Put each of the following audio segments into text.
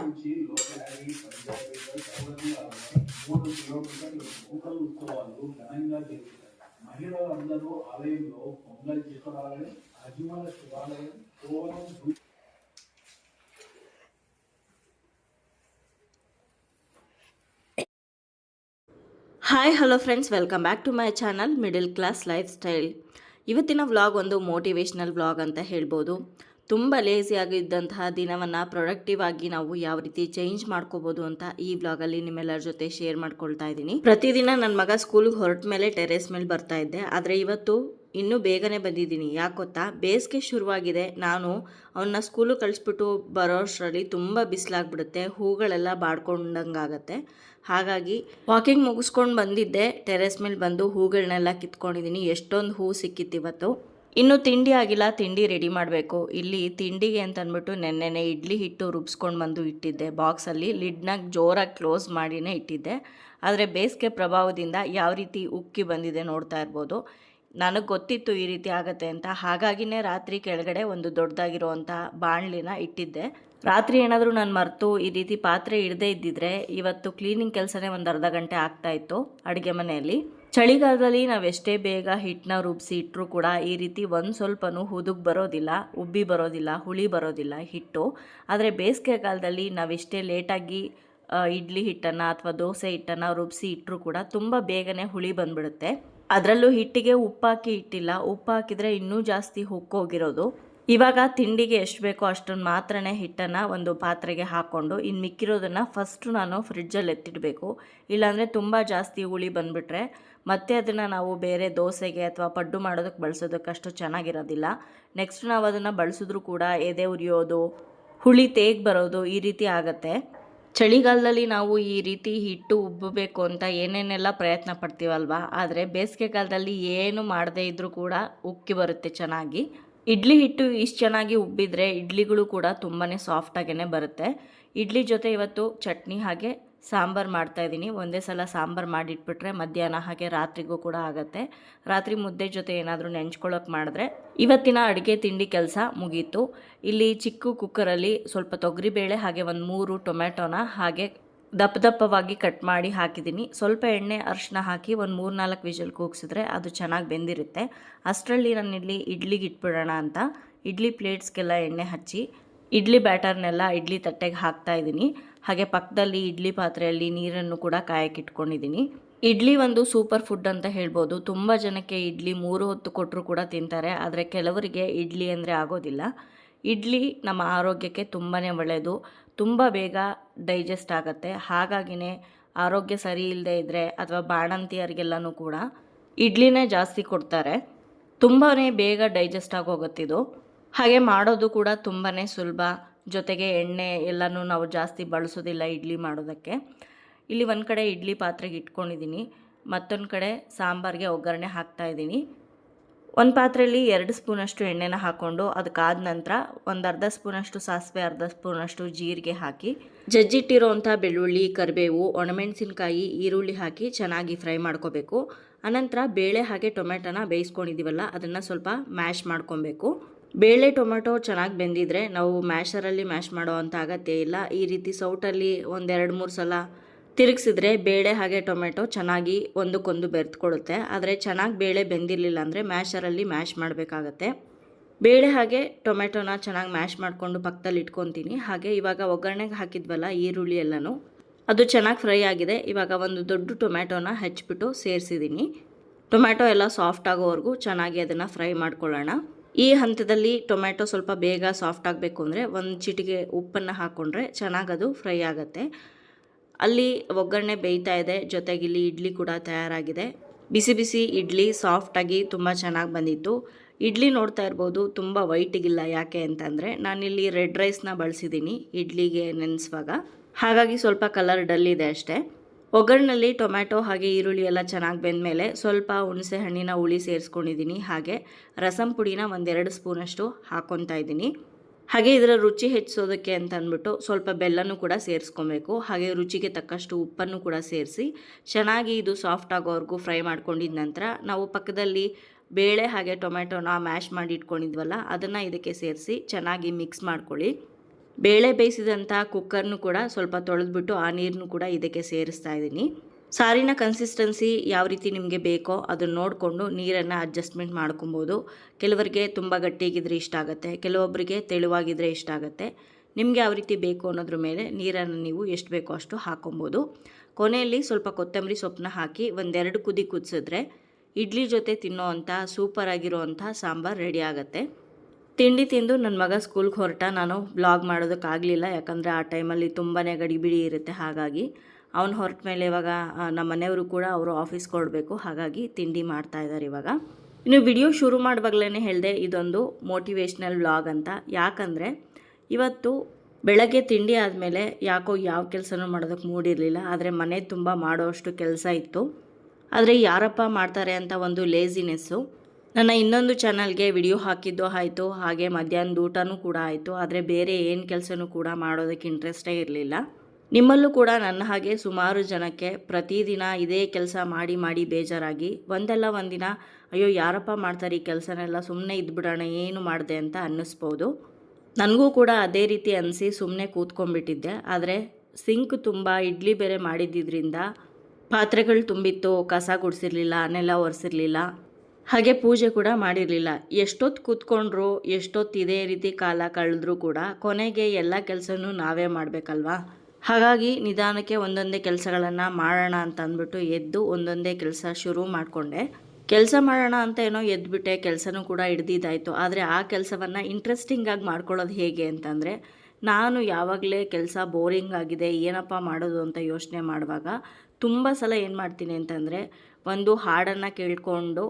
నుంచి లోకలారి పంజాబీలు సౌదీ మూడు కిలోమీటర్లు పొంగల్ ఉత్సవాలు ఘనంగా జరుగుతాయి మహిళలందరూ ఆలయంలో పొంగల్ చిత్రాలయం అజ్మల శివాలయం పూర్వం hi hello friends welcome back to my channel middle class life style ಇವತ್ತಿನ ವ್ಲಾಗ್ ಒಂದು ಮೋಟಿವೇಶ್ನಲ್ ವ್ಲಾಗ್ ಅಂತ ಹೇಳ್ಬೋದು ತುಂಬ ಲೇಸಿಯಾಗಿದ್ದಂತಹ ದಿನವನ್ನು ಪ್ರೊಡಕ್ಟಿವ್ ಆಗಿ ನಾವು ಯಾವ ರೀತಿ ಚೇಂಜ್ ಮಾಡ್ಕೋಬಹುದು ಅಂತ ಈ ವ್ಲಾಗಲ್ಲಿ ನಿಮ್ಮೆಲ್ಲರ ಜೊತೆ ಶೇರ್ ಮಾಡ್ಕೊಳ್ತಾ ಇದ್ದೀನಿ. ಪ್ರತಿದಿನ ನನ್ನ ಮಗ ಸ್ಕೂಲ್ಗೆ ಹೊರಟ ಮೇಲೆ ಟೆರೇಸ್ ಮೇಲೆ ಬರ್ತಾ ಇದ್ದೆ. ಆದರೆ ಇವತ್ತು ಇನ್ನೂ ಬೇಗನೆ ಬಂದಿದ್ದೀನಿ. ಯಾಕೆ ಗೊತ್ತಾ? ಬೇಸಿಗೆ ಶುರುವಾಗಿದೆ. ನಾನು ಅವನ್ನ ಸ್ಕೂಲು ಕಳಿಸ್ಬಿಟ್ಟು ಬರೋಷ್ಟರಲ್ಲಿ ತುಂಬ ಬಿಸಿಲಾಗ್ಬಿಡುತ್ತೆ. ಹೂಗಳೆಲ್ಲ ಬಾಡ್ಕೊಂಡಂಗಾಗತ್ತೆ ಹಾಗಾಗಿ ವಾಕಿಂಗ್ ಮುಗಿಸ್ಕೊಂಡು ಬಂದಿದ್ದೆ. ಟೆರೆಸ್ ಮೇಲೆ ಬಂದು ಹೂಗಳನ್ನೆಲ್ಲ ಕಿತ್ಕೊಂಡಿದ್ದೀನಿ. ಎಷ್ಟೊಂದು ಹೂ ಸಿಕ್ಕಿತ್ತು ಇವತ್ತು. ಇನ್ನು ತಿಂಡಿ ಆಗಿಲ್ಲ, ತಿಂಡಿ ರೆಡಿ ಮಾಡಬೇಕು. ಇಲ್ಲಿ ತಿಂಡಿಗೆ ಅಂತ ಅಂದ್ಬಿಟ್ಟು ನೆನ್ನೆನೆ ಇಡ್ಲಿ ಹಿಟ್ಟು ರುಬ್ಸ್ಕೊಂಡು ಬಂದು ಇಟ್ಟಿದ್ದೆ. ಬಾಕ್ಸಲ್ಲಿ ಲಿಡ್ನ ಜೋರಾಗಿ ಕ್ಲೋಸ್ ಮಾಡಿನೇ ಇಟ್ಟಿದ್ದೆ. ಆದರೆ ಬೇಸಿಗೆ ಪ್ರಭಾವದಿಂದ ಯಾವ ರೀತಿ ಉಕ್ಕಿ ಬಂದಿದೆ ನೋಡ್ತಾ ಇರ್ಬೋದು. ನನಗೆ ಗೊತ್ತಿತ್ತು ಈ ರೀತಿ ಆಗತ್ತೆ ಅಂತ. ಹಾಗಾಗಿನೇ ರಾತ್ರಿ ಕೆಳಗಡೆ ಒಂದು ದೊಡ್ಡದಾಗಿರುವಂಥ ಬಾಣಲಿನ ಇಟ್ಟಿದ್ದೆ. ರಾತ್ರಿ ಏನಾದರೂ ನಾನು ಮರೆತು ಈ ರೀತಿ ಪಾತ್ರೆ ಇಡದೇ ಇದ್ದಿದ್ರೆ ಇವತ್ತು ಕ್ಲೀನಿಂಗ್ ಕೆಲಸನೇ ಒಂದು ಅರ್ಧ ಗಂಟೆ ಆಗ್ತಾಯಿತ್ತು ಅಡುಗೆ ಮನೆಯಲ್ಲಿ. ಚಳಿಗಾಲದಲ್ಲಿ ನಾವು ಎಷ್ಟೇ ಬೇಗ ಹಿಟ್ಟನ್ನ ರುಬ್ಬಿಸಿ ಇಟ್ಟರೂ ಕೂಡ ಈ ರೀತಿ ಒಂದು ಸ್ವಲ್ಪನೂ ಹುದುಗ್ ಬರೋದಿಲ್ಲ, ಉಬ್ಬಿ ಬರೋದಿಲ್ಲ, ಹುಳಿ ಬರೋದಿಲ್ಲ ಹಿಟ್ಟು. ಆದರೆ ಬೇಸಿಗೆ ಕಾಲದಲ್ಲಿ ನಾವೆಷ್ಟೇ ಲೇಟಾಗಿ ಇಡ್ಲಿ ಹಿಟ್ಟನ್ನು ಅಥವಾ ದೋಸೆ ಹಿಟ್ಟನ್ನು ರುಬ್ಬಿಸಿ ಇಟ್ಟರೂ ಕೂಡ ತುಂಬ ಬೇಗನೆ ಹುಳಿ ಬಂದ್ಬಿಡುತ್ತೆ. ಅದರಲ್ಲೂ ಹಿಟ್ಟಿಗೆ ಉಪ್ಪಾಕಿ ಇಟ್ಟಿಲ್ಲ ಉಪ್ಪು ಹಾಕಿದರೆ ಇನ್ನೂ ಜಾಸ್ತಿ ಹುಕ್ಕೋಗಿರೋದು. ಇವಾಗ ತಿಂಡಿಗೆ ಎಷ್ಟು ಬೇಕೋ ಅಷ್ಟನ್ನು ಮಾತ್ರನೇ ಹಿಟ್ಟನ್ನು ಒಂದು ಪಾತ್ರೆಗೆ ಹಾಕ್ಕೊಂಡು ಇನ್ನು ಮಿಕ್ಕಿರೋದನ್ನು ಫಸ್ಟು ನಾನು ಫ್ರಿಡ್ಜಲ್ಲಿ ಎತ್ತಿಡಬೇಕು. ಇಲ್ಲಾಂದರೆ ತುಂಬ ಜಾಸ್ತಿ ಹುಳಿ ಬಂದುಬಿಟ್ರೆ ಮತ್ತೆ ಅದನ್ನು ನಾವು ಬೇರೆ ದೋಸೆಗೆ ಅಥವಾ ಪಡ್ಡು ಮಾಡೋದಕ್ಕೆ ಬಳಸೋದಕ್ಕೆ ಅಷ್ಟು ಚೆನ್ನಾಗಿರೋದಿಲ್ಲ. ನೆಕ್ಸ್ಟ್ ನಾವು ಅದನ್ನು ಬಳಸಿದ್ರೂ ಕೂಡ ಎದೆ ಉರಿಯೋದು, ಹುಳಿ ತೇಗ್ ಬರೋದು ಈ ರೀತಿ ಆಗುತ್ತೆ. ಚಳಿಗಾಲದಲ್ಲಿ ನಾವು ಈ ರೀತಿ ಹಿಟ್ಟು ಉಬ್ಬಬೇಕು ಅಂತ ಏನೇನೆಲ್ಲ ಪ್ರಯತ್ನ ಪಡ್ತೀವಲ್ವಾ? ಆದರೆ ಬೇಸಿಗೆ ಕಾಲದಲ್ಲಿ ಏನು ಮಾಡದೇ ಇದ್ದರೂ ಕೂಡ ಉಕ್ಕಿ ಬರುತ್ತೆ ಚೆನ್ನಾಗಿ. ಇಡ್ಲಿ ಹಿಟ್ಟು ಇಷ್ಟು ಚೆನ್ನಾಗಿ ಉಬ್ಬಿದರೆ ಇಡ್ಲಿಗಳು ಕೂಡ ತುಂಬಾ ಸಾಫ್ಟಾಗೇ ಬರುತ್ತೆ. ಇಡ್ಲಿ ಜೊತೆ ಇವತ್ತು ಚಟ್ನಿ ಹಾಗೆ ಸಾಂಬಾರು ಮಾಡ್ತಾ ಇದ್ದೀನಿ. ಒಂದೇ ಸಲ ಸಾಂಬಾರು ಮಾಡಿಟ್ಬಿಟ್ರೆ ಮಧ್ಯಾಹ್ನ ಹಾಗೆ ರಾತ್ರಿಗೂ ಕೂಡ ಆಗುತ್ತೆ. ರಾತ್ರಿ ಮುದ್ದೆ ಜೊತೆ ಏನಾದರೂ ನೆಂಚ್ಕೊಳ್ಳೋಕೆ ಮಾಡಿದ್ರೆ ಇವತ್ತಿನ ಅಡುಗೆ ತಿಂಡಿ ಕೆಲಸ ಮುಗೀತು. ಇಲ್ಲಿ ಚಿಕ್ಕ ಕುಕ್ಕರಲ್ಲಿ ಸ್ವಲ್ಪ ತೊಗರಿಬೇಳೆ ಹಾಗೆ ಒಂದು ಮೂರು ಟೊಮೆಟೊನ ಹಾಗೆ ದಪ್ಪ ದಪ್ಪವಾಗಿ ಕಟ್ ಮಾಡಿ ಹಾಕಿದ್ದೀನಿ. ಸ್ವಲ್ಪ ಎಣ್ಣೆ ಅರಿಶಿನ ಹಾಕಿ ಒಂದು ಮೂರು ನಾಲ್ಕು ವಿಷಲ್ ಕೂಗಿಸಿದ್ರೆ ಅದು ಚೆನ್ನಾಗಿ ಬೆಂದಿರುತ್ತೆ. ಅಷ್ಟರಲ್ಲಿ ನಾನು ಇಲ್ಲಿ ಇಡ್ಲಿಗೆ ಇಟ್ಬಿಡೋಣ ಅಂತ. ಇಡ್ಲಿ ಪ್ಲೇಟ್ಸ್ಗೆಲ್ಲ ಎಣ್ಣೆ ಹಚ್ಚಿ, ಇಡ್ಲಿ ಬ್ಯಾಟರ್ನೆಲ್ಲ ಇಡ್ಲಿ ತಟ್ಟೆಗೆ ಹಾಕ್ತಾ ಇದ್ದೀನಿ. ಹಾಗೆ ಪಕ್ಕದಲ್ಲಿ ಇಡ್ಲಿ ಪಾತ್ರೆಯಲ್ಲಿ ನೀರನ್ನು ಕೂಡ ಕಾಯಕ್ಕೆ ಇಟ್ಕೊಂಡಿದ್ದೀನಿ. ಇಡ್ಲಿ ಒಂದು ಸೂಪರ್ ಫುಡ್ ಅಂತ ಹೇಳ್ಬೋದು. ತುಂಬ ಜನಕ್ಕೆ ಇಡ್ಲಿ ಮೂರು ಹೊತ್ತು ಕೊಟ್ಟರು ಕೂಡ ತಿಂತಾರೆ. ಆದರೆ ಕೆಲವರಿಗೆ ಇಡ್ಲಿ ಅಂದರೆ ಆಗೋದಿಲ್ಲ. ಇಡ್ಲಿ ನಮ್ಮ ಆರೋಗ್ಯಕ್ಕೆ ತುಂಬಾ ಒಳ್ಳೆಯದು ತುಂಬ ಬೇಗ ಡೈಜೆಸ್ಟ್ ಆಗುತ್ತೆ. ಹಾಗಾಗಿನೇ ಆರೋಗ್ಯ ಸರಿ ಇಲ್ಲದೆ ಇದ್ದರೆ ಅಥವಾ ಬಾಣಂತಿಯರಿಗೆಲ್ಲನೂ ಕೂಡ ಇಡ್ಲಿನೇ ಜಾಸ್ತಿ ಕೊಡ್ತಾರೆ. ತುಂಬಾ ಬೇಗ ಡೈಜೆಸ್ಟ್ ಆಗೋಗುತ್ತಿದು ಹಾಗೆ ಮಾಡೋದು ಕೂಡ ತುಂಬಾ ಸುಲಭ. ಜೊತೆಗೆ ಎಣ್ಣೆ ಎಲ್ಲನೂ ನಾವು ಜಾಸ್ತಿ ಬಳಸೋದಿಲ್ಲ ಇಡ್ಲಿ ಮಾಡೋದಕ್ಕೆ. ಇಲ್ಲಿ ಒಂದು ಕಡೆ ಇಡ್ಲಿ ಪಾತ್ರೆಗೆ ಇಟ್ಕೊಂಡಿದ್ದೀನಿ ಮತ್ತೊಂದು ಕಡೆ ಸಾಂಬಾರಿಗೆ ಒಗ್ಗರಣೆ ಹಾಕ್ತಾ ಇದ್ದೀನಿ ಒಂದು ಪಾತ್ರೆಯಲ್ಲಿ ಎರಡು ಸ್ಪೂನಷ್ಟು ಎಣ್ಣೆನ ಹಾಕ್ಕೊಂಡು ಅದಕ್ಕಾದ ನಂತರ ಒಂದು ಅರ್ಧ ಸ್ಪೂನಷ್ಟು ಸಾಸಿವೆ, ಅರ್ಧ ಸ್ಪೂನಷ್ಟು ಜೀರಿಗೆ ಹಾಕಿ ಜಜ್ಜಿಟ್ಟಿರೋವಂಥ ಬೆಳ್ಳುಳ್ಳಿ, ಕರಿಬೇವು, ಒಣಮೆಣಸಿನ್ಕಾಯಿ, ಈರುಳ್ಳಿ ಹಾಕಿ ಚೆನ್ನಾಗಿ ಫ್ರೈ ಮಾಡ್ಕೋಬೇಕು. ಅನಂತರ ಬೇಳೆ ಹಾಗೆ ಟೊಮೆಟೊನ ಬೇಯಿಸ್ಕೊಂಡಿದ್ದೀವಲ್ಲ, ಅದನ್ನು ಸ್ವಲ್ಪ ಮ್ಯಾಶ್ ಮಾಡ್ಕೊಬೇಕು. ಬೇಳೆ ಟೊಮೆಟೊ ಚೆನ್ನಾಗಿ ಬೆಂದಿದ್ರೆ ನಾವು ಮ್ಯಾಶರಲ್ಲಿ ಮ್ಯಾಶ್ ಮಾಡೋ ಅಂಥ ಅಗತ್ಯ ಇಲ್ಲ. ಈ ರೀತಿ ಸೌಟಲ್ಲಿ ಒಂದೆರಡು ಮೂರು ಸಲ ತಿರುಗಿಸಿದ್ರೆ ಬೇಳೆ ಹಾಗೆ ಟೊಮೆಟೊ ಚೆನ್ನಾಗಿ ಒಂದಕ್ಕೊಂದು ಬೆರೆತ್ಕೊಳ್ಳುತ್ತೆ ಆದರೆ ಚೆನ್ನಾಗಿ ಬೇಳೆ ಬೆಂದಿರಲಿಲ್ಲ ಅಂದರೆ ಮ್ಯಾಶರಲ್ಲಿ ಮ್ಯಾಶ್ ಮಾಡಬೇಕಾಗತ್ತೆ. ಬೇಳೆ ಹಾಗೆ ಟೊಮೆಟೊನ ಚೆನ್ನಾಗಿ ಮ್ಯಾಶ್ ಮಾಡಿಕೊಂಡು ಪಕ್ಕದಲ್ಲಿ ಇಟ್ಕೊತೀನಿ. ಹಾಗೆ ಇವಾಗ ಒಗ್ಗರಣೆಗೆ ಹಾಕಿದ್ವಲ್ಲ ಈರುಳ್ಳಿ ಎಲ್ಲನೂ, ಅದು ಚೆನ್ನಾಗಿ ಫ್ರೈ ಆಗಿದೆ. ಇವಾಗ ಒಂದು ದೊಡ್ಡ ಟೊಮೆಟೊನ ಹೆಚ್ಚಿಬಿಟ್ಟು ಸೇರಿಸಿದ್ದೀನಿ ಟೊಮ್ಯಾಟೊ ಎಲ್ಲ ಸಾಫ್ಟ್ ಆಗೋವರೆಗೂ ಚೆನ್ನಾಗಿ ಅದನ್ನು ಫ್ರೈ ಮಾಡ್ಕೊಳ್ಳೋಣ. ಈ ಹಂತದಲ್ಲಿ ಟೊಮ್ಯಾಟೊ ಸ್ವಲ್ಪ ಬೇಗ ಸಾಫ್ಟ್ ಆಗಬೇಕು ಅಂದರೆ ಒಂದು ಚಿಟಿಗೆ ಉಪ್ಪನ್ನು ಹಾಕ್ಕೊಂಡ್ರೆ ಚೆನ್ನಾಗಿ ಅದು ಫ್ರೈ ಆಗುತ್ತೆ. ಅಲ್ಲಿ ಒಗ್ಗರಣೆ ಬೇಯ್ತಾ ಇದೆ, ಜೊತೆಗೆ ಇಲ್ಲಿ ಇಡ್ಲಿ ಕೂಡ ತಯಾರಾಗಿದೆ. ಬಿಸಿ ಬಿಸಿ ಇಡ್ಲಿ ಸಾಫ್ಟಾಗಿ ತುಂಬ ಚೆನ್ನಾಗಿ ಬಂದಿತ್ತು. ಇಡ್ಲಿ ನೋಡ್ತಾ ಇರ್ಬೋದು, ತುಂಬ ವೈಟಿಗಿಲ್ಲ ಯಾಕೆ ಅಂತಂದರೆ ನಾನಿಲ್ಲಿ ರೆಡ್ ರೈಸ್ನ ಬಳಸಿದ್ದೀನಿ ಇಡ್ಲಿಗೆ ನೆನೆಸುವಾಗ. ಹಾಗಾಗಿ ಸ್ವಲ್ಪ ಕಲರ್ ಡಲ್ ಇದೆ ಅಷ್ಟೇ. ಒಗ್ಗರಣೆಯಲ್ಲಿ ಟೊಮ್ಯಾಟೊ ಹಾಗೆ ಈರುಳ್ಳಿ ಎಲ್ಲ ಚೆನ್ನಾಗಿ ಬೆಂದ ಮೇಲೆ ಸ್ವಲ್ಪ ಹುಣಸೆ ಹಣ್ಣಿನ ಹುಳಿ ಸೇರಿಸ್ಕೊಂಡಿದ್ದೀನಿ ಹಾಗೆ ರಸಂ ಪುಡಿನ ಒಂದೆರಡು ಸ್ಪೂನಷ್ಟು ಹಾಕ್ಕೊತಾ ಇದ್ದೀನಿ. ಹಾಗೆ ಇದರ ರುಚಿ ಹೆಚ್ಚಿಸೋದಕ್ಕೆ ಅಂತ ಅಂದ್ಬಿಟ್ಟು ಸ್ವಲ್ಪ ಬೆಲ್ಲನೂ ಕೂಡ ಸೇರಿಸ್ಕೊಬೇಕು. ಹಾಗೆ ರುಚಿಗೆ ತಕ್ಕಷ್ಟು ಉಪ್ಪನ್ನು ಕೂಡ ಸೇರಿಸಿ, ಚೆನ್ನಾಗಿ ಇದು ಸಾಫ್ಟ್ ಆಗೋವರೆಗೂ ಫ್ರೈ ಮಾಡ್ಕೊಂಡಿದ ನಂತರ ನಾವು ಪಕ್ಕದಲ್ಲಿ ಬೇಳೆ ಹಾಗೆ ಟೊಮೆಟೊನ ಮ್ಯಾಶ್ ಮಾಡಿ ಇಟ್ಕೊಂಡಿದ್ವಲ್ಲ, ಅದನ್ನು ಇದಕ್ಕೆ ಸೇರಿಸಿ ಚೆನ್ನಾಗಿ ಮಿಕ್ಸ್ ಮಾಡ್ಕೊಳ್ಳಿ. ಬೇಳೆ ಬೇಯಿಸಿದಂಥ ಕುಕ್ಕರ್ನು ಕೂಡ ಸ್ವಲ್ಪ ತೊಳೆದ್ಬಿಟ್ಟು ಆ ನೀರನ್ನು ಕೂಡ ಇದಕ್ಕೆ ಸೇರಿಸ್ತಾ ಇದ್ದೀನಿ ಸಾರಿನ ಕನ್ಸಿಸ್ಟೆನ್ಸಿ ಯಾವ ರೀತಿ ನಿಮಗೆ ಬೇಕೋ ಅದನ್ನು ನೋಡಿಕೊಂಡು ನೀರನ್ನು ಅಡ್ಜಸ್ಟ್ಮೆಂಟ್ ಮಾಡ್ಕೊಬೋದು. ಕೆಲವರಿಗೆ ತುಂಬ ಗಟ್ಟಿಗಿದ್ರೆ ಇಷ್ಟ ಆಗುತ್ತೆ ಕೆಲವೊಬ್ಬರಿಗೆ ತೆಳುವಾಗಿದ್ದರೆ ಇಷ್ಟ ಆಗುತ್ತೆ. ನಿಮಗೆ ಯಾವ ರೀತಿ ಬೇಕು ಅನ್ನೋದ್ರ ಮೇಲೆ ನೀರನ್ನು ನೀವು ಎಷ್ಟು ಬೇಕೋ ಅಷ್ಟು ಹಾಕೊಬೋದು. ಕೊನೆಯಲ್ಲಿ ಸ್ವಲ್ಪ ಕೊತ್ತಂಬರಿ ಸೊಪ್ಪನ್ನ ಹಾಕಿ ಒಂದೆರಡು ಕುದಿ ಕುದಿಸಿದ್ರೆ ಇಡ್ಲಿ ಜೊತೆ ತಿನ್ನೋ ಅಂಥ ಸೂಪರ್ ಆಗಿರೋ ಅಂಥ ಸಾಂಬಾರು ರೆಡಿ ಆಗುತ್ತೆ. ತಿಂಡಿ ತಿಂದು ನನ್ನ ಮಗ ಸ್ಕೂಲ್ಗೆ ಹೊರಟ ನಾನು ಬ್ಲಾಗ್ ಮಾಡೋದಕ್ಕಾಗಲಿಲ್ಲ, ಯಾಕಂದರೆ ಆ ಟೈಮಲ್ಲಿ ತುಂಬಾ ಗಡಿಬಿಡಿ ಇರುತ್ತೆ ಹಾಗಾಗಿ. ಅವ್ನು ಹೊರಟ ಮೇಲೆ ಇವಾಗ ನಮ್ಮ ಮನೆಯವರು ಕೂಡ ಅವರು ಆಫೀಸ್ಗೆ ಹೊರಡಬೇಕು ಹಾಗಾಗಿ ತಿಂಡಿ ಮಾಡ್ತಾ ಇದ್ದಾರೆ ಇವಾಗ. ಇನ್ನು ವಿಡಿಯೋ ಶುರು ಮಾಡುವಾಗಲೇ ಹೇಳಿದೆ, ಇದೊಂದು ಮೋಟಿವೇಶ್ನಲ್ ವ್ಲಾಗ್ ಅಂತ. ಯಾಕಂದರೆ, ಇವತ್ತು ಬೆಳಗ್ಗೆ ತಿಂಡಿ ಆದಮೇಲೆ ಯಾಕೋ ಯಾವ ಕೆಲಸನೂ ಮಾಡೋದಕ್ಕೆ ಮೂಡಿರಲಿಲ್ಲ ಆದರೆ ಮನೆ ತುಂಬ ಮಾಡೋಷ್ಟು ಕೆಲಸ ಇತ್ತು. ಆದರೆ ಯಾರಪ್ಪ ಮಾಡ್ತಾರೆ ಅಂತ ಒಂದು ಲೇಸಿನೆಸ್ಸು ನನ್ನ ಇನ್ನೊಂದು ಚಾನಲ್ಗೆ ವಿಡಿಯೋ ಹಾಕಿದ್ದು ಆಯಿತು. ಹಾಗೆ ಮಧ್ಯಾಹ್ನದ ಊಟನೂ ಕೂಡ ಆಯಿತು. ಆದರೆ ಬೇರೆ ಏನು ಕೆಲಸನೂ ಕೂಡ ಮಾಡೋದಕ್ಕೆ ಇಂಟ್ರೆಸ್ಟೇ ಇರಲಿಲ್ಲ. ನಿಮ್ಮಲ್ಲೂ ಕೂಡ ನನ್ನ ಹಾಗೆ ಸುಮಾರು ಜನಕ್ಕೆ ಪ್ರತಿದಿನ ಇದೇ ಕೆಲಸ ಮಾಡಿ ಮಾಡಿ ಬೇಜಾರಾಗಿ ಒಂದಲ್ಲ ಒಂದಿನ, ಅಯ್ಯೋ ಯಾರಪ್ಪ ಮಾಡ್ತಾರೆ ಈ ಕೆಲಸನೆಲ್ಲ ಸುಮ್ಮನೆ ಇದ್ಬಿಡೋಣ, ಏನು ಮಾಡಿದೆ ಅಂತ ಅನ್ನಿಸ್ಬೋದು. ನನಗೂ ಕೂಡ ಅದೇ ರೀತಿ ಅನಿಸಿ ಸುಮ್ಮನೆ ಕೂತ್ಕೊಂಡ್ಬಿಟ್ಟಿದ್ದೆ. ಆದರೆ ಸಿಂಕ್ ತುಂಬ ಇಡ್ಲಿ ಬೇರೆ ಮಾಡಿದ್ದಿದ್ರಿಂದ ಪಾತ್ರೆಗಳು ತುಂಬಿತ್ತು, ಕಸ ಗುಡಿಸಿರ್ಲಿಲ್ಲ ಅನ್ನೆಲ್ಲ ಒರೆಸಿರ್ಲಿಲ್ಲ. ಹಾಗೆ ಪೂಜೆ ಕೂಡ ಮಾಡಿರಲಿಲ್ಲ. ಎಷ್ಟೊತ್ತು ಕೂತ್ಕೊಂಡ್ರು ಎಷ್ಟೊತ್ತು ಇದೇ ರೀತಿ ಕಾಲ ಕಳೆದ್ರೂ ಕೂಡ ಕೊನೆಗೆ ಎಲ್ಲ ಕೆಲಸನೂ ನಾವೇ ಮಾಡಬೇಕಲ್ವಾ? ಹಾಗಾಗಿ ನಿಧಾನಕ್ಕೆ ಒಂದೊಂದೇ ಕೆಲಸಗಳನ್ನು ಮಾಡೋಣ ಅಂತ ಅಂದ್ಬಿಟ್ಟು ಎದ್ದು ಒಂದೊಂದೇ ಕೆಲಸ ಶುರು ಮಾಡಿಕೊಂಡೆ. ಕೆಲಸ ಮಾಡೋಣ ಅಂತ ಏನೋ ಎದ್ಬಿಟ್ಟೆ, ಕೆಲಸನೂ ಕೂಡ ಹಿಡ್ದಿದ್ದಾಯಿತು. ಆದರೆ ಆ ಕೆಲಸವನ್ನು ಇಂಟ್ರೆಸ್ಟಿಂಗಾಗಿ ಮಾಡ್ಕೊಳ್ಳೋದು ಹೇಗೆ ಅಂತಂದರೆ, ನಾನು ಯಾವಾಗಲೇ ಕೆಲಸ ಬೋರಿಂಗ್ ಆಗಿದೆ, ಏನಪ್ಪ ಮಾಡೋದು ಅಂತ ಯೋಚನೆ ಮಾಡುವಾಗ ತುಂಬ ಸಲ ಏನು ಮಾಡ್ತೀನಿ ಅಂತಂದರೆ, ಒಂದು ಹಾಡನ್ನು ಕೇಳ್ಕೊಂಡು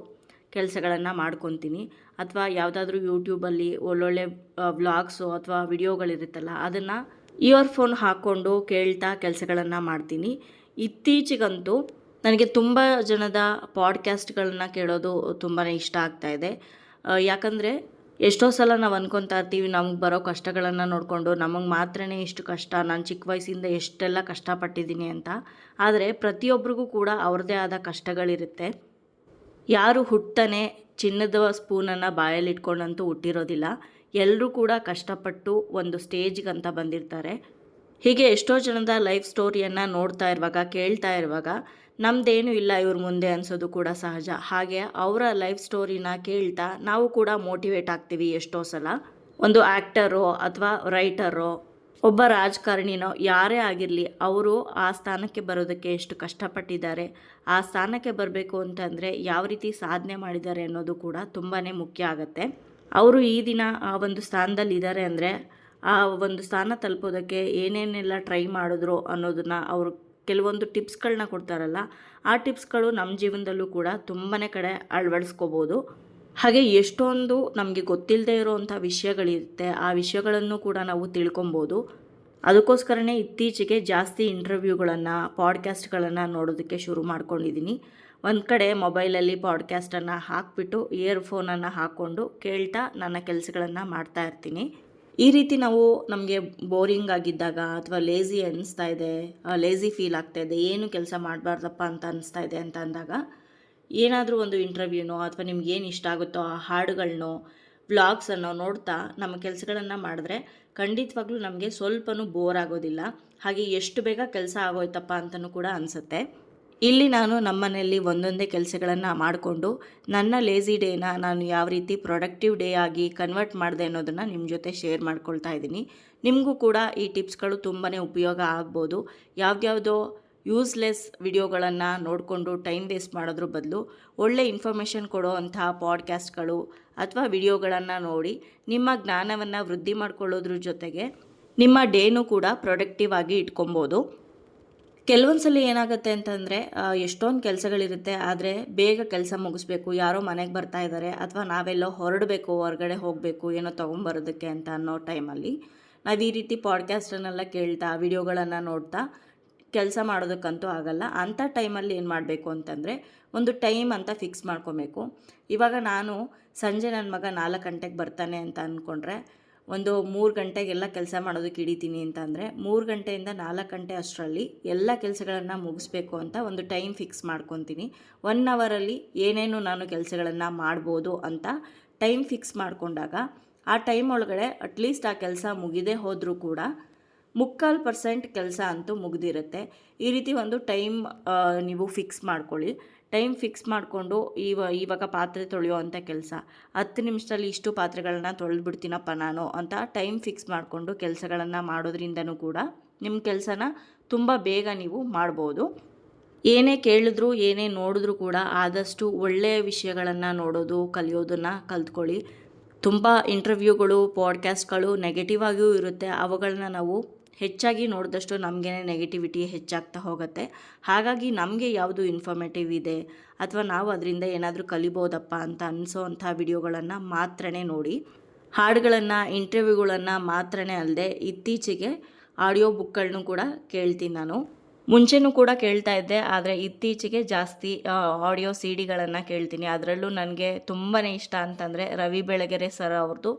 ಕೆಲಸಗಳನ್ನು ಮಾಡ್ಕೊತೀನಿ. ಅಥವಾ ಯಾವುದಾದ್ರೂ ಯೂಟ್ಯೂಬಲ್ಲಿ ಒಳ್ಳೊಳ್ಳೆ ವ್ಲಾಗ್ಸು ಅಥವಾ ವಿಡಿಯೋಗಳಿರುತ್ತಲ್ಲ ಅದನ್ನು ಇಯರ್ಫೋನ್ ಹಾಕ್ಕೊಂಡು ಕೇಳ್ತಾ ಕೆಲಸಗಳನ್ನು ಮಾಡ್ತೀನಿ. ಇತ್ತೀಚೆಗಂತೂ ನನಗೆ ತುಂಬ ಜನದ ಪಾಡ್ಕ್ಯಾಸ್ಟ್ಗಳನ್ನ ಕೇಳೋದು ತುಂಬಾ ಇಷ್ಟ ಆಗ್ತಾ ಇದೆ. ಯಾಕಂದರೆ ಎಷ್ಟೋ ಸಲ ನಾವು ಅನ್ಕೊತಾ ಇರ್ತೀವಿ, ನಮ್ಗೆ ಬರೋ ಕಷ್ಟಗಳನ್ನು ನೋಡಿಕೊಂಡು ನಮಗೆ ಮಾತ್ರನೇ ಇಷ್ಟು ಕಷ್ಟ, ನಾನು ಚಿಕ್ಕ ವಯಸ್ಸಿಂದ ಎಷ್ಟೆಲ್ಲ ಕಷ್ಟಪಟ್ಟಿದ್ದೀನಿ ಅಂತ. ಆದರೆ ಪ್ರತಿಯೊಬ್ಬರಿಗೂ ಕೂಡ ಅವ್ರದ್ದೇ ಆದ ಕಷ್ಟಗಳಿರುತ್ತೆ. ಯಾರು ಹುಟ್ಟನೆ ಚಿನ್ನದ ಸ್ಪೂನನ್ನು ಬಾಯಲ್ಲಿ ಇಟ್ಕೊಂಡಂತೂ ಹುಟ್ಟಿರೋದಿಲ್ಲ. ಎಲ್ಲರೂ ಕೂಡ ಕಷ್ಟಪಟ್ಟು ಒಂದು ಸ್ಟೇಜ್ಗಂತ ಬಂದಿರ್ತಾರೆ. ಹೀಗೆ ಎಷ್ಟೋ ಜನದ ಲೈಫ್ ಸ್ಟೋರಿಯನ್ನು ನೋಡ್ತಾ ಇರುವಾಗ, ಕೇಳ್ತಾ ಇರುವಾಗ ನಮ್ಮದೇನು ಇಲ್ಲ ಇವ್ರ ಮುಂದೆ ಅನಿಸೋದು ಕೂಡ ಸಹಜ. ಹಾಗೆ ಅವರ ಲೈಫ್ ಸ್ಟೋರಿನ ಕೇಳ್ತಾ ನಾವು ಕೂಡ ಮೋಟಿವೇಟ್ ಆಗ್ತೀವಿ ಎಷ್ಟೋ ಸಲ. ಒಂದು ಆ್ಯಕ್ಟರೋ ಅಥವಾ ರೈಟರೋ, ಒಬ್ಬ ರಾಜಕಾರಣಿನೋ ಯಾರೇ ಆಗಿರಲಿ, ಅವರು ಆ ಸ್ಥಾನಕ್ಕೆ ಬರೋದಕ್ಕೆ ಎಷ್ಟು ಕಷ್ಟಪಟ್ಟಿದ್ದಾರೆ, ಆ ಸ್ಥಾನಕ್ಕೆ ಬರಬೇಕು ಅಂತಂದರೆ ಯಾವ ರೀತಿ ಸಾಧನೆ ಮಾಡಿದ್ದಾರೆ ಅನ್ನೋದು ಕೂಡ ತುಂಬಾ ಮುಖ್ಯ ಆಗುತ್ತೆ. ಅವರು ಈ ದಿನ ಆ ಒಂದು ಸ್ಥಾನದಲ್ಲಿ ಇದ್ದಾರೆ ಅಂದರೆ ಆ ಒಂದು ಸ್ಥಾನ ತಲುಪೋದಕ್ಕೆ ಏನೇನೆಲ್ಲ ಟ್ರೈ ಮಾಡಿದ್ರು ಅನ್ನೋದನ್ನು ಅವರು ಕೆಲವೊಂದು ಟಿಪ್ಸ್ಗಳನ್ನ ಕೊಡ್ತಾರಲ್ಲ, ಆ ಟಿಪ್ಸ್ಗಳು ನಮ್ಮ ಜೀವನದಲ್ಲೂ ಕೂಡ ತುಂಬಾ ಕಡೆ ಅಳವಡಿಸ್ಕೋಬೋದು. ಹಾಗೆ ಎಷ್ಟೊಂದು ನಮಗೆ ಗೊತ್ತಿಲ್ಲದೆ ಇರೋವಂಥ ವಿಷಯಗಳಿರುತ್ತೆ, ಆ ವಿಷಯಗಳನ್ನು ಕೂಡ ನಾವು ತಿಳ್ಕೊಬೋದು. ಅದಕ್ಕೋಸ್ಕರನೇ ಇತ್ತೀಚೆಗೆ ಜಾಸ್ತಿ ಇಂಟರ್ವ್ಯೂಗಳನ್ನು ಪಾಡ್ಕ್ಯಾಸ್ಟ್ಗಳನ್ನು ನೋಡೋದಕ್ಕೆ ಶುರು ಮಾಡ್ಕೊಂಡಿದ್ದೀನಿ ಒಂದು ಕಡೆ ಮೊಬೈಲಲ್ಲಿ ಪಾಡ್ಕ್ಯಾಸ್ಟನ್ನು ಹಾಕ್ಬಿಟ್ಟು ಇಯರ್ಫೋನನ್ನು ಹಾಕ್ಕೊಂಡು ಕೇಳ್ತಾ ನನ್ನ ಕೆಲಸಗಳನ್ನು ಮಾಡ್ತಾ ಇರ್ತೀನಿ. ಈ ರೀತಿ ನಾವು ನಮಗೆ ಬೋರಿಂಗ್ ಆಗಿದ್ದಾಗ ಅಥವಾ ಲೇಝಿ ಅನ್ನಿಸ್ತಾ ಇದೆ ಲೇಝಿ ಫೀಲ್ ಆಗ್ತಾ ಇದೆ, ಏನು ಕೆಲಸ ಮಾಡಬಾರ್ದಪ್ಪ ಅಂತ ಅನಿಸ್ತಾ ಇದೆ ಅಂತ ಅಂದಾಗ ಏನಾದರೂ ಒಂದು ಇಂಟರ್ವ್ಯೂನೋ ಅಥವಾ ನಿಮ್ಗೆ ಏನು ಇಷ್ಟ ಆಗುತ್ತೋ ಆ ಹಾಡುಗಳನ್ನೋ ವ್ಲಾಗ್ಸನ್ನು ನೋಡ್ತಾ ನಮ್ಮ ಕೆಲಸಗಳನ್ನು ಮಾಡಿದ್ರೆ ಖಂಡಿತವಾಗ್ಲೂ ನಮಗೆ ಸ್ವಲ್ಪನೂ ಬೋರ್ ಆಗೋದಿಲ್ಲ. ಹಾಗೆ ಎಷ್ಟು ಬೇಗ ಕೆಲಸ ಆಗೋಯ್ತಪ್ಪ ಅಂತಲೂ ಕೂಡ ಅನಿಸುತ್ತೆ. ಇಲ್ಲಿ ನಾನು ನಮ್ಮನೆಯಲ್ಲಿ ಒಂದೊಂದೇ ಕೆಲಸಗಳನ್ನು ಮಾಡಿಕೊಂಡು ನನ್ನ ಲೇಸಿ ಡೇನ ನಾನು ಯಾವ ರೀತಿ ಪ್ರೊಡಕ್ಟಿವ್ ಡೇ ಆಗಿ ಕನ್ವರ್ಟ್ ಮಾಡಿದೆ ಅನ್ನೋದನ್ನು ನಿಮ್ಮ ಜೊತೆ ಶೇರ್ ಮಾಡ್ಕೊಳ್ತಾ ಇದ್ದೀನಿ. ನಿಮಗೂ ಕೂಡ ಈ ಟಿಪ್ಸ್ಗಳು ತುಂಬಾ ಉಪಯೋಗ ಆಗ್ಬೋದು. ಯಾವ್ದಾವುದೋ ಯೂಸ್ಲೆಸ್ ವಿಡಿಯೋಗಳನ್ನು ನೋಡಿಕೊಂಡು ಟೈಮ್ ವೇಸ್ಟ್ ಮಾಡೋದ್ರ ಬದಲು ಒಳ್ಳೆ ಇನ್ಫಾರ್ಮೇಷನ್ ಕೊಡೋ ಅಂಥ ಪಾಡ್ಕ್ಯಾಸ್ಟ್ಗಳು ಅಥವಾ ವಿಡಿಯೋಗಳನ್ನು ನೋಡಿ ನಿಮ್ಮ ಜ್ಞಾನವನ್ನು ವೃದ್ಧಿ ಮಾಡ್ಕೊಳ್ಳೋದ್ರ ಜೊತೆಗೆ ನಿಮ್ಮ ಡೇನೂ ಕೂಡ ಪ್ರೊಡಕ್ಟಿವ್ ಆಗಿ ಇಟ್ಕೊಬೋದು. ಕೆಲವೊಂದ್ಸಲ ಏನಾಗುತ್ತೆ ಅಂತಂದರೆ ಎಷ್ಟೊಂದು ಕೆಲಸಗಳಿರುತ್ತೆ, ಆದರೆ ಬೇಗ ಕೆಲಸ ಮುಗಿಸ್ಬೇಕು, ಯಾರೋ ಮನೆಗೆ ಬರ್ತಾ ಇದ್ದಾರೆ ಅಥವಾ ನಾವೆಲ್ಲೋ ಹೊರಡಬೇಕು, ಹೊರಗಡೆ ಹೋಗಬೇಕು, ಏನೋ ತೊಗೊಂಬರೋದಕ್ಕೆ ಅಂತ ಅನ್ನೋ ಟೈಮಲ್ಲಿ ನಾವು ಈ ರೀತಿ ಪಾಡ್ಕ್ಯಾಸ್ಟನ್ನೆಲ್ಲ ಕೇಳ್ತಾ, ವಿಡಿಯೋಗಳನ್ನು ನೋಡ್ತಾ ಕೆಲಸ ಮಾಡೋದಕ್ಕಂತೂ ಆಗಲ್ಲ. ಅಂಥ ಟೈಮಲ್ಲಿ ಏನು ಮಾಡಬೇಕು ಅಂತಂದರೆ, ಒಂದು ಟೈಮ್ ಅಂತ ಫಿಕ್ಸ್ ಮಾಡ್ಕೊಬೇಕು. ಇವಾಗ ನಾನು ಸಂಜೆ ನನ್ನ ಮಗ ನಾಲ್ಕು ಗಂಟೆಗೆ ಬರ್ತಾನೆ ಅಂತ ಅಂದ್ಕೊಂಡ್ರೆ ಒಂದು ಮೂರು ಗಂಟೆಗೆಲ್ಲ ಕೆಲಸ ಮಾಡೋದಕ್ಕೆ ಹಿಡಿತೀನಿ ಅಂತಂದರೆ ಮೂರು ಗಂಟೆಯಿಂದ ನಾಲ್ಕು ಗಂಟೆ ಅಷ್ಟರಲ್ಲಿ ಎಲ್ಲ ಕೆಲಸಗಳನ್ನು ಮುಗಿಸ್ಬೇಕು ಅಂತ ಒಂದು ಟೈಮ್ ಫಿಕ್ಸ್ ಮಾಡ್ಕೊತೀನಿ. ಒನ್ ಅವರಲ್ಲಿ ಏನೇನು ನಾನು ಕೆಲಸಗಳನ್ನು ಮಾಡ್ಬೋದು ಅಂತ ಟೈಮ್ ಫಿಕ್ಸ್ ಮಾಡಿಕೊಂಡಾಗ ಆ ಟೈಮ್ ಒಳಗಡೆ ಅಟ್ಲೀಸ್ಟ್ ಆ ಕೆಲಸ ಮುಗಿದೇ ಹೋದರೂ ಕೂಡ ಮುಕ್ಕಾಲು ಪರ್ಸೆಂಟ್ ಕೆಲಸ ಅಂತೂ ಮುಗಿದಿರುತ್ತೆ. ಈ ರೀತಿ ಒಂದು ಟೈಮ್ ನೀವು ಫಿಕ್ಸ್ ಮಾಡ್ಕೊಳ್ಳಿ. ಟೈಮ್ ಫಿಕ್ಸ್ ಮಾಡಿಕೊಂಡು ಇವ, ಇವಾಗ ಪಾತ್ರೆ ತೊಳೆಯುವಂಥ ಕೆಲಸ. ಹತ್ತು ನಿಮಿಷದಲ್ಲಿ ಇಷ್ಟು ಪಾತ್ರೆಗಳನ್ನ ತೊಳೆದ್ಬಿಡ್ತೀನಪ್ಪ ನಾನು ಅಂತ ಟೈಮ್ ಫಿಕ್ಸ್ ಮಾಡಿಕೊಂಡು ಕೆಲಸಗಳನ್ನು ಮಾಡೋದ್ರಿಂದನೂ ಕೂಡ ನಿಮ್ಮ ಕೆಲಸನ ತುಂಬ ಬೇಗ ನೀವು ಮಾಡ್ಬೋದು. ಏನೇ ಕೇಳಿದ್ರು, ಏನೇ ನೋಡಿದ್ರೂ ಕೂಡ ಆದಷ್ಟು ಒಳ್ಳೆಯ ವಿಷಯಗಳನ್ನು ನೋಡೋದು, ಕಲಿಯೋದನ್ನು ಕಲ್ತ್ಕೊಳ್ಳಿ. ತುಂಬ ಇಂಟರ್ವ್ಯೂಗಳು ಪಾಡ್ಕ್ಯಾಸ್ಟ್ಗಳು ನೆಗೆಟಿವ್ ಆಗಿಯೂ ಇರುತ್ತೆ. ಅವುಗಳನ್ನ ನಾವು ಹೆಚ್ಚಾಗಿ ನೋಡಿದಷ್ಟು ನಮಗೇ ನೆಗೆಟಿವಿಟಿ ಹೆಚ್ಚಾಗ್ತಾ ಹೋಗುತ್ತೆ. ಹಾಗಾಗಿ ನಮಗೆ ಯಾವುದು ಇನ್ಫಾರ್ಮೇಟಿವ್ ಇದೆ ಅಥವಾ ನಾವು ಅದರಿಂದ ಏನಾದರೂ ಕಲಿಬೋದಪ್ಪ ಅಂತ ಅನಿಸೋ ಅಂಥ ವಿಡಿಯೋಗಳನ್ನು ಮಾತ್ರನೇ ನೋಡಿ. ಹಾಡುಗಳನ್ನು ಇಂಟರ್ವ್ಯೂಗಳನ್ನು ಮಾತ್ರನೇ ಅಲ್ಲದೆ ಇತ್ತೀಚೆಗೆ ಆಡಿಯೋ ಬುಕ್ಗಳನ್ನೂ ಕೂಡ ಕೇಳ್ತೀನಿ ನಾನು. ಮುಂಚೆನೂ ಕೂಡ ಕೇಳ್ತಾ ಇದ್ದೆ, ಆದರೆ ಇತ್ತೀಚೆಗೆ ಜಾಸ್ತಿ ಆಡಿಯೋ ಸಿ ಡಿಗಳನ್ನು ಕೇಳ್ತೀನಿ. ಅದರಲ್ಲೂ ನನಗೆ ತುಂಬಾ ಇಷ್ಟ ಅಂತಂದರೆ ರವಿ ಬೆಳಗೆರೆ ಸರ್ ಅವ್ರದ್ದು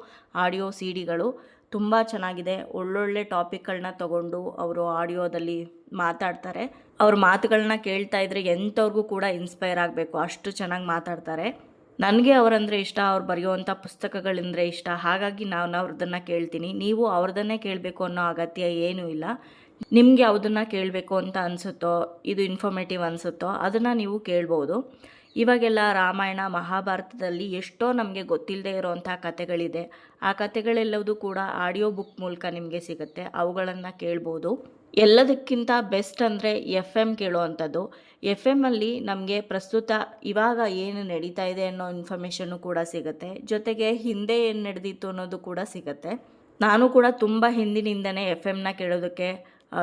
ಆಡಿಯೋ ಸಿ ಡಿಗಳು ತುಂಬ ಚೆನ್ನಾಗಿದೆ. ಒಳ್ಳೊಳ್ಳೆ ಟಾಪಿಕ್ಗಳನ್ನ ತಗೊಂಡು ಅವರು ಆಡಿಯೋದಲ್ಲಿ ಮಾತಾಡ್ತಾರೆ. ಅವ್ರ ಮಾತುಗಳನ್ನ ಕೇಳ್ತಾ ಇದ್ರೆ ಎಂಥವ್ರಿಗೂ ಕೂಡ ಇನ್ಸ್ಪೈರ್ ಆಗಬೇಕು. ಅಷ್ಟು ಚೆನ್ನಾಗಿ ಮಾತಾಡ್ತಾರೆ. ನನಗೆ ಅವರಂದರೆ ಇಷ್ಟ, ಅವ್ರು ಬರೆಯುವಂಥ ಪುಸ್ತಕಗಳಂದರೆ ಇಷ್ಟ. ಹಾಗಾಗಿ ನಾನು ಅವ್ರದನ್ನ ಕೇಳ್ತೀನಿ. ನೀವು ಅವ್ರದನ್ನೇ ಕೇಳಬೇಕು ಅನ್ನೋ ಅಗತ್ಯ ಏನೂ ಇಲ್ಲ. ನಿಮಗೆ ಯಾವುದನ್ನು ಕೇಳಬೇಕು ಅಂತ ಅನಿಸುತ್ತೋ, ಇದು ಇನ್ಫಾರ್ಮೇಟಿವ್ ಅನಿಸುತ್ತೋ, ಅದನ್ನು ನೀವು ಕೇಳ್ಬೋದು. ಇವಾಗೆಲ್ಲ ರಾಮಾಯಣ, ಮಹಾಭಾರತದಲ್ಲಿ ಎಷ್ಟೋ ನಮಗೆ ಗೊತ್ತಿಲ್ಲದೆ ಇರೋವಂಥ ಕಥೆಗಳಿದೆ. ಆ ಕಥೆಗಳೆಲ್ಲವೂ ಕೂಡ ಆಡಿಯೋ ಬುಕ್ ಮೂಲಕ ನಿಮಗೆ ಸಿಗುತ್ತೆ. ಅವುಗಳನ್ನು ಕೇಳ್ಬೋದು. ಎಲ್ಲದಕ್ಕಿಂತ ಬೆಸ್ಟ್ ಅಂದರೆ ಎಫ್ ಎಂ ಕೇಳುವಂಥದ್ದು ಎಫ್ ಎಮ್ಮಲ್ಲಿ ನಮಗೆ ಪ್ರಸ್ತುತ ಇವಾಗ ಏನು ನಡೀತಾ ಇದೆ ಅನ್ನೋ ಇನ್ಫಾರ್ಮೇಷನ್ನು ಕೂಡ ಸಿಗುತ್ತೆ. ಜೊತೆಗೆ ಹಿಂದೆ ಏನು ನಡೆದಿತ್ತು ಅನ್ನೋದು ಕೂಡ ಸಿಗುತ್ತೆ. ನಾನು ಕೂಡ ತುಂಬ ಹಿಂದಿನಿಂದನೇ ಎಫ್ ಎಮ್ನ ಕೇಳೋದಕ್ಕೆ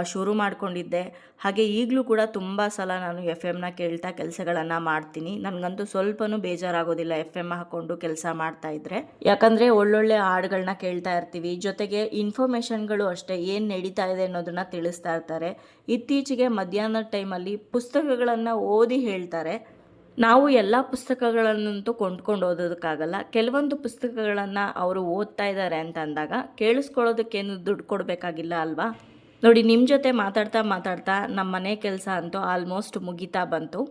ಶುರು ಮಾಡಿಕೊಂಡಿದ್ದೆ. ಹಾಗೆ ಈಗಲೂ ಕೂಡ ತುಂಬ ಸಲ ನಾನು ಎಫ್ ಎಮ್ನ ಕೇಳ್ತಾ ಕೆಲಸಗಳನ್ನು ಮಾಡ್ತೀನಿ. ನನಗಂತೂ ಸ್ವಲ್ಪನೂ ಬೇಜಾರಾಗೋದಿಲ್ಲ ಎಫ್ ಎಂ ಹಾಕ್ಕೊಂಡು ಕೆಲಸ ಮಾಡ್ತಾ ಇದ್ರೆ. ಯಾಕಂದರೆ ಒಳ್ಳೊಳ್ಳೆ ಹಾಡುಗಳನ್ನ ಕೇಳ್ತಾ ಇರ್ತೀವಿ. ಜೊತೆಗೆ ಇನ್ಫಾರ್ಮೇಷನ್ಗಳು ಅಷ್ಟೇ ಏನು ನಡೀತಾ ಇದೆ ಅನ್ನೋದನ್ನು ತಿಳಿಸ್ತಾ ಇರ್ತಾರೆ. ಇತ್ತೀಚೆಗೆ ಮಧ್ಯಾಹ್ನದ ಟೈಮಲ್ಲಿ ಪುಸ್ತಕಗಳನ್ನು ಓದಿ ಹೇಳ್ತಾರೆ. ನಾವು ಎಲ್ಲ ಪುಸ್ತಕಗಳನ್ನಂತೂ ಕೊಂಡ್ಕೊಂಡು ಓದೋದಕ್ಕಾಗಲ್ಲ. ಕೆಲವೊಂದು ಪುಸ್ತಕಗಳನ್ನು ಅವರು ಓದ್ತಾ ಇದ್ದಾರೆ ಅಂತ ಅಂದಾಗ ಕೇಳಿಸ್ಕೊಳ್ಳೋದಕ್ಕೇನು ದುಡ್ಡು ಕೊಡಬೇಕಾಗಿಲ್ಲ ಅಲ್ವಾ? ನೋಡಿ ನಿಮ್ಮ ಜೊತೆ ಮಾತಾಡ್ತಾ ಮಾತಾಡ್ತಾ ನಮ್ಮ ಮನೆ ಕೆಲಸ ಅಂತೂ ಆಲ್ಮೋಸ್ಟ್ ಮುಗಿತಾ ಬಂತು.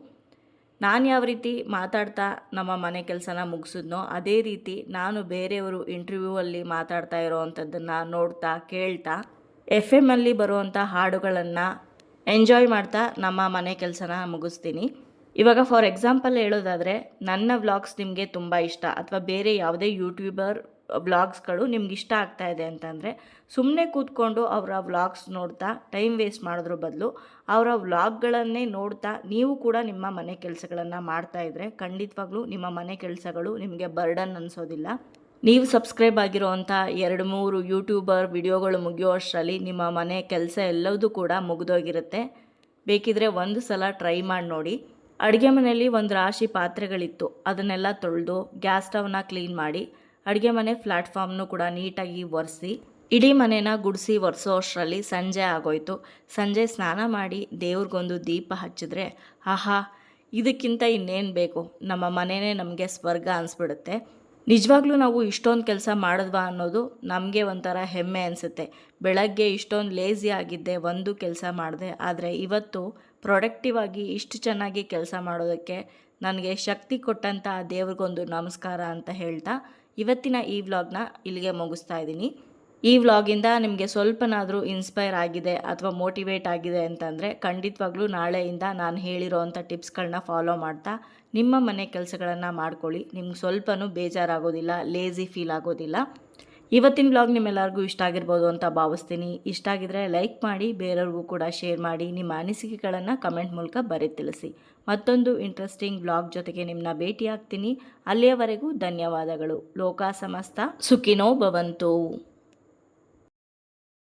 ನಾನು ಯಾವ ರೀತಿ ಮಾತಾಡ್ತಾ ನಮ್ಮ ಮನೆ ಕೆಲಸನ ಮುಗಿಸಿದ್ನೋ, ಅದೇ ರೀತಿ ನಾನು ಬೇರೆಯವರು ಇಂಟರ್ವ್ಯೂವಲ್ಲಿ ಮಾತಾಡ್ತಾ ಇರೋವಂಥದ್ದನ್ನು ನೋಡ್ತಾ ಕೇಳ್ತಾ ಎಫ್ ಎಮ್ಮಲ್ಲಿ ಬರುವಂಥ ಹಾಡುಗಳನ್ನು ಎಂಜಾಯ್ ಮಾಡ್ತಾ ನಮ್ಮ ಮನೆ ಕೆಲಸನ ಮುಗಿಸ್ತೀನಿ. ಇವಾಗ ಫಾರ್ ಎಕ್ಸಾಂಪಲ್ ಹೇಳೋದಾದರೆ, ನನ್ನ ವ್ಲಾಗ್ಸ್ ನಿಮಗೆ ತುಂಬ ಇಷ್ಟ, ಅಥವಾ ಬೇರೆ ಯಾವುದೇ ಯೂಟ್ಯೂಬರ್ ವ್ಲಾಗ್ಸ್ಗಳು ನಿಮ್ಗೆ ಇಷ್ಟ ಆಗ್ತಾ ಇದೆ ಅಂತಂದರೆ ಸುಮ್ಮನೆ ಕೂತ್ಕೊಂಡು ಅವರ ವ್ಲಾಗ್ಸ್ ನೋಡ್ತಾ ಟೈಮ್ ವೇಸ್ಟ್ ಮಾಡೋದ್ರ ಬದಲು ಅವರ ವ್ಲಾಗ್ಗಳನ್ನೇ ನೋಡ್ತಾ, ನೀವು ಕೂಡ ನಿಮ್ಮ ಮನೆ ಕೆಲಸಗಳನ್ನು ಮಾಡ್ತಾ ಇದ್ದರೆ ಖಂಡಿತವಾಗ್ಲೂ ನಿಮ್ಮ ಮನೆ ಕೆಲಸಗಳು ನಿಮಗೆ ಬರ್ಡನ್ ಅನ್ಸೋದಿಲ್ಲ. ನೀವು ಸಬ್ಸ್ಕ್ರೈಬ್ ಆಗಿರೋವಂಥ ಎರಡು ಮೂರು ಯೂಟ್ಯೂಬರ್ ವಿಡಿಯೋಗಳು ಮುಗಿಯೋ ಅಷ್ಟರಲ್ಲಿ ನಿಮ್ಮ ಮನೆ ಕೆಲಸ ಎಲ್ಲವೂ ಕೂಡ ಮುಗಿದೋಗಿರುತ್ತೆ. ಬೇಕಿದ್ರೆ ಒಂದು ಸಲ ಟ್ರೈ ಮಾಡಿ ನೋಡಿ. ಅಡುಗೆ ಮನೆಯಲ್ಲಿ ಒಂದು ರಾಶಿ ಪಾತ್ರೆಗಳಿತ್ತು, ಅದನ್ನೆಲ್ಲ ತೊಳೆದು ಗ್ಯಾಸ್ ಸ್ಟವ್ನ ಕ್ಲೀನ್ ಮಾಡಿ. ಅಡುಗೆ ಮನೆ ಪ್ಲ್ಯಾಟ್ಫಾರ್ಮ್ನು ಕೂಡ ನೀಟಾಗಿ ಒರೆಸಿ, ಇಡೀ ಮನೆನ ಗುಡಿಸಿ ಒರೆಸೋ ಅಷ್ಟರಲ್ಲಿ ಸಂಜೆ ಆಗೋಯ್ತು. ಸಂಜೆ ಸ್ನಾನ ಮಾಡಿ ದೇವ್ರಿಗೊಂದು ದೀಪ ಹಚ್ಚಿದ್ರೆ, ಆಹಾ, ಇದಕ್ಕಿಂತ ಇನ್ನೇನು ಬೇಕು? ನಮ್ಮ ಮನೆಯೇ ನಮಗೆ ಸ್ವರ್ಗ ಅನಿಸ್ಬಿಡುತ್ತೆ. ನಿಜವಾಗ್ಲೂ ನಾವು ಇಷ್ಟೊಂದು ಕೆಲಸ ಮಾಡಿದ್ವಾ ಅನ್ನೋದು ನಮಗೆ ಒಂಥರ ಹೆಮ್ಮೆ ಅನಿಸುತ್ತೆ. ಬೆಳಗ್ಗೆ ಇಷ್ಟೊಂದು ಲೇಸಿ ಆಗಿದ್ದೆ ಒಂದು ಕೆಲಸ ಮಾಡಿದೆ, ಆದರೆ ಇವತ್ತು ಪ್ರೊಡಕ್ಟಿವ್ ಆಗಿ ಇಷ್ಟು ಚೆನ್ನಾಗಿ ಕೆಲಸ ಮಾಡೋದಕ್ಕೆ ನನಗೆ ಶಕ್ತಿ ಕೊಟ್ಟಂಥ ದೇವ್ರಿಗೊಂದು ನಮಸ್ಕಾರ ಅಂತ ಹೇಳ್ತಾ ಇವತ್ತಿನ ಈ ವ್ಲಾಗ್ನ ಇಲ್ಲಿಗೆ ಮುಗಿಸ್ತಾ ಇದ್ದೀನಿ. ಈ ವ್ಲಾಗಿಂದ ನಿಮಗೆ ಸ್ವಲ್ಪನಾದರೂ ಇನ್ಸ್ಪೈರ್ ಆಗಿದೆ ಅಥವಾ ಮೋಟಿವೇಟ್ ಆಗಿದೆ ಅಂತಂದರೆ ಖಂಡಿತವಾಗ್ಲೂ ನಾಳೆಯಿಂದ ನಾನು ಹೇಳಿರೋ ಅಂಥ ಟಿಪ್ಸ್ಗಳನ್ನ ಫಾಲೋ ಮಾಡ್ತಾ ನಿಮ್ಮ ಮನೆ ಕೆಲಸಗಳನ್ನು ಮಾಡ್ಕೊಳ್ಳಿ. ನಿಮ್ಗೆ ಸ್ವಲ್ಪನೂ ಬೇಜಾರಾಗೋದಿಲ್ಲ ಲೇಝಿ ಫೀಲ್ ಆಗೋದಿಲ್ಲ. ಇವತ್ತಿನ ವ್ಲಾಗ್ ನಿಮ್ಮೆಲ್ಲರಿಗೂ ಇಷ್ಟ ಆಗಿರ್ಬೋದು ಅಂತ ಭಾವಿಸ್ತೀನಿ. ಇಷ್ಟ ಆಗಿದ್ರೆ ಲೈಕ್ ಮಾಡಿ, ಬೇರೆಯವ್ರಿಗೂ ಕೂಡ ಶೇರ್ ಮಾಡಿ, ನಿಮ್ಮ ಅನಿಸಿಕೆಗಳನ್ನು ಕಮೆಂಟ್ ಮೂಲಕ ಬರೀ ತಿಳಿಸಿ ಮತ್ತೊಂದು ಇಂಟ್ರೆಸ್ಟಿಂಗ್ ಬ್ಲಾಗ್ ಜೊತೆಗೆ ನಿಮ್ಮನ್ನ ಭೇಟಿಯಾಗ್ತೀನಿ. ಅಲ್ಲಿಯವರೆಗೂ ಧನ್ಯವಾದಗಳು. ಲೋಕ ಸಮಸ್ತ ಸುಖಿನೋ ಭವಂತು.